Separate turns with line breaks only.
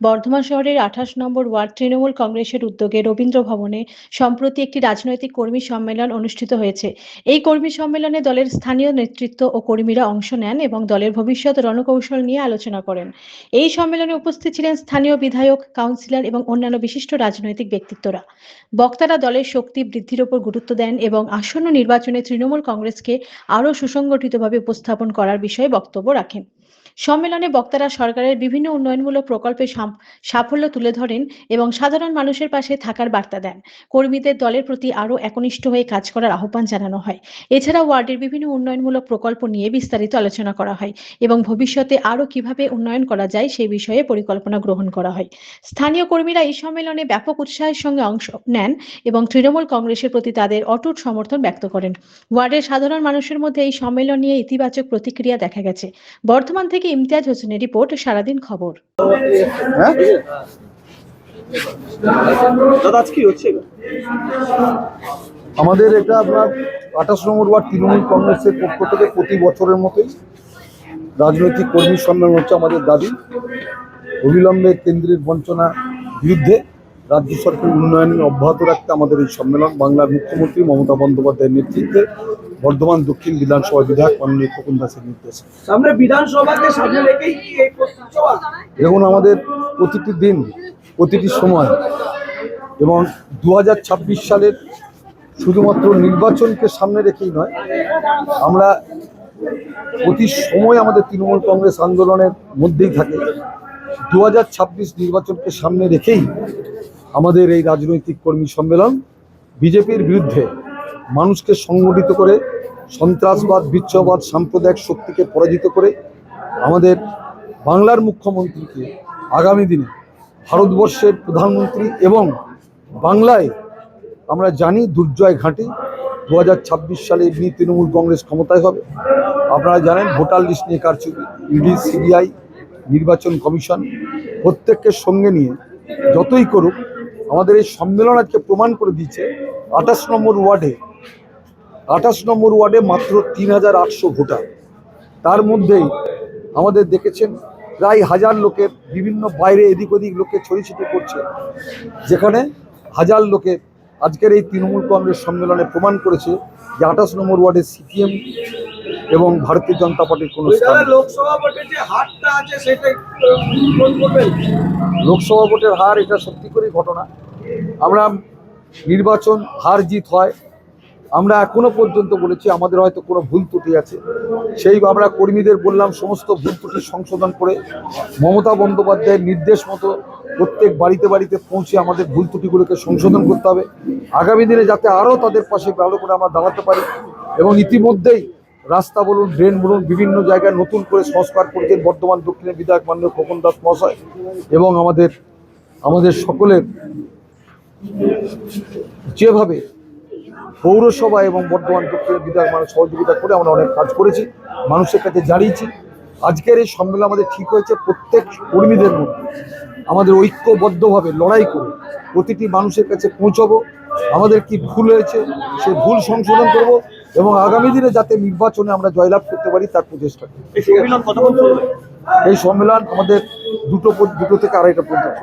বর্ধমান শহরের আঠাশ নম্বর ওয়ার্ড তৃণমূল কংগ্রেসের উদ্যোগে রবীন্দ্র ভবনে সম্প্রতি একটি রাজনৈতিক কর্মী সম্মেলন অনুষ্ঠিত হয়েছে। এই কর্মী সম্মেলনে দলের স্থানীয় নেতৃত্ব ও কর্মীরা অংশ নেন এবং দলের ভবিষ্যৎ রণকৌশল নিয়ে আলোচনা করেন। এই সম্মেলনে উপস্থিত ছিলেন স্থানীয় বিধায়ক, কাউন্সিলর এবং অন্যান্য বিশিষ্ট রাজনৈতিক ব্যক্তিত্বরা। বক্তারা দলের শক্তি বৃদ্ধির ওপর গুরুত্ব দেন এবং আসন্ন নির্বাচনে তৃণমূল কংগ্রেসকে আরও সুসংগঠিতভাবে উপস্থাপন করার বিষয়ে বক্তব্য রাখেন। সম্মেলনে বক্তারা সরকারের বিভিন্ন উন্নয়নমূলক প্রকল্পে সাফল্য তুলে ধরেন এবং সাধারণ মানুষের পাশে থাকার বার্তা দেন। কর্মীদের দলের প্রতি আরও একনিষ্ঠ হয়ে কাজ করার আহ্বান জানানো হয়। এছাড়া ওয়ার্ডের বিভিন্ন উন্নয়নমূলক প্রকল্প নিয়ে বিস্তারিত আলোচনা করা হয় এবং ভবিষ্যতে আরও কীভাবে উন্নয়ন করা যায় সেই বিষয়ে পরিকল্পনা গ্রহণ করা হয়। স্থানীয় কর্মীরা এই সম্মেলনে ব্যাপক উৎসাহের সঙ্গে অংশ নেন এবং তৃণমূল কংগ্রেসের প্রতি তাদের অটুট সমর্থন ব্যক্ত করেন। ওয়ার্ডের সাধারণ মানুষের মধ্যে এই সম্মেলন নিয়ে ইতিবাচক প্রতিক্রিয়া দেখা গেছে। বর্ধমান থেকে ইমতিয়াজ হোসেনের রিপোর্ট সারাদিন খবর।
হ্যাঁ?
কি হচ্ছে?
আমাদের এটা আপনার আঠাশ নম্বর ওয়ার্ড তৃণমূল কংগ্রেসের পক্ষ থেকে প্রতি বছরের মতোই রাজনৈতিক কর্মী সম্মেলন হচ্ছে আমাদের দাবি। অবিলম্বে কেন্দ্রের বঞ্চনা বিরুদ্ধে রাজ্য সরকারের উন্নয়ন অব্যাহত রাখতে আমাদের এই সম্মেলন বাংলার মুখ্যমন্ত্রী মমতা বন্দ্যোপাধ্যায়ের নেতৃত্বে বর্ধমান দক্ষিণ বিধানসভা বিধায়ক মাননীয় খোকন দাসের নির্দেশে।
সামনে বিধানসভাকে সামনে রেখেই
দেখুন আমাদের প্রতিটি দিন প্রতিটি সময় এবং দু হাজার ছাব্বিশ সালের শুধুমাত্র নির্বাচনকে সামনে রেখেই নয় আমরা প্রতি সময় আমাদের তৃণমূল কংগ্রেস আন্দোলনের মধ্যেই থাকে। দু হাজার ছাব্বিশ নির্বাচনকে সামনে রেখেই আমাদের এই রাজনৈতিক কর্মী সম্মেলন বিজেপির বিরুদ্ধে মানুষকে সংগঠিত করে, সন্ত্রাসবাদ বিচ্ছবাদ সাম্প্রদায়িক শক্তিকে পরাজিত করে আমাদের বাংলার মুখ্যমন্ত্রীকে আগামী দিনে ভারতবর্ষের প্রধানমন্ত্রী এবং বাংলায় আমরা জানি দুর্জয় ঘাঁটি দু হাজার ছাব্বিশ সালে এমনি তৃণমূল কংগ্রেস ক্ষমতায় হবে। আপনারা জানেন ভোটার লিস্ট নিয়ে কারচুপি, ইডি, সিবিআই, নির্বাচন কমিশন প্রত্যেককে সঙ্গে নিয়ে যতই করুক আমাদের এই সম্মেলন আজকে প্রমাণ করে দিয়েছে, আঠাশ নম্বর ওয়ার্ডে, আঠাশ নম্বর ওয়ার্ডে মাত্র তিন হাজার আটশো ভোটার। তার মধ্যেই আমাদের দেখেছেন, প্রায় হাজার লোকের বিভিন্ন বাইরে এদিক ওদিক লোকে ছড়িয়ে ছিটিয়ে করছে যেখানে হাজার লোকে আজকের এই তৃণমূল কংগ্রেস সম্মেলনে প্রমাণ করেছে যে আঠাশ নম্বর ওয়ার্ডে সিপিএম এবং ভারতীয় জনতা পার্টির কোনো স্থান
দাদা
নেই।
লোকসভা ভোটে যে হারটা আছে সেটা
লোকসভা ভোটের হার এটা সত্যি করেই ঘটনা। আমরা নির্বাচন হার জিত হয়। আমরা এখনও পর্যন্ত বলেছি আমাদের হয়তো কোনো ভুল ত্রুটি আছে। সেই আমরা কর্মীদের বললাম সমস্ত ভুল ত্রুটি সংশোধন করে মমতা বন্দ্যোপাধ্যায়ের নির্দেশ মতো প্রত্যেক বাড়িতে বাড়িতে পৌঁছে আমাদের ভুল ত্রুটিগুলোকে সংশোধন করতে হবে। আগামী দিনে যাতে আরও তাদের পাশে ভালো করে আমরা দাঁড়াতে পারি। এবং ইতিমধ্যেই রাস্তা বলুন, ড্রেন বলুন, বিভিন্ন জায়গায় নতুন করে সংস্কার করেছেন বর্ধমান, দক্ষিণের বিধায়ক মাননীয় খোকন দাস মহাশয় এবং আমাদের আমাদের সকলের। যেভাবে পৌরসভা এবং বর্ধমান, দক্ষিণের বিধায়ক মানুষ সহযোগিতা করে আমরা অনেক কাজ করেছি, মানুষের কাছে জানিয়েছি। আজকের এই সম্মেলন আমাদের ঠিক হয়েছে, প্রত্যেক কর্মীদের মধ্যে। আমাদের ঐক্যবদ্ধভাবে লড়াই করে প্রতিটি মানুষের কাছে পৌঁছাবো। আমাদের কি ভুল হয়েছে সে ভুল সংশোধন করব। এবং আগামী দিনে যাতে নির্বাচনে আমরা জয়লাভ করতে পারি তার প্রচেষ্টা।
এই সম্মেলন
আমাদের দুটো দুটো থেকে আড়াইটা পর্যন্ত।